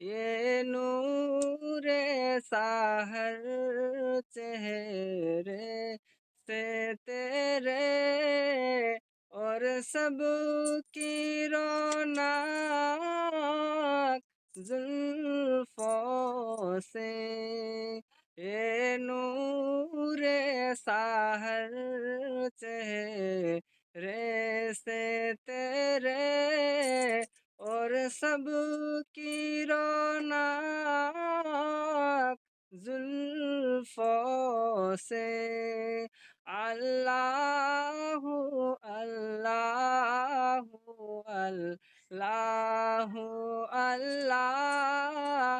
ये नूर साहर चेहरे से तेरे और सब की रौनक जुल्फों से ये नूर साहर चेहरे से तेरे और सब की रौनक जुल्फों से। अल्लाह अल्लाह अल्लाह अल्लाह।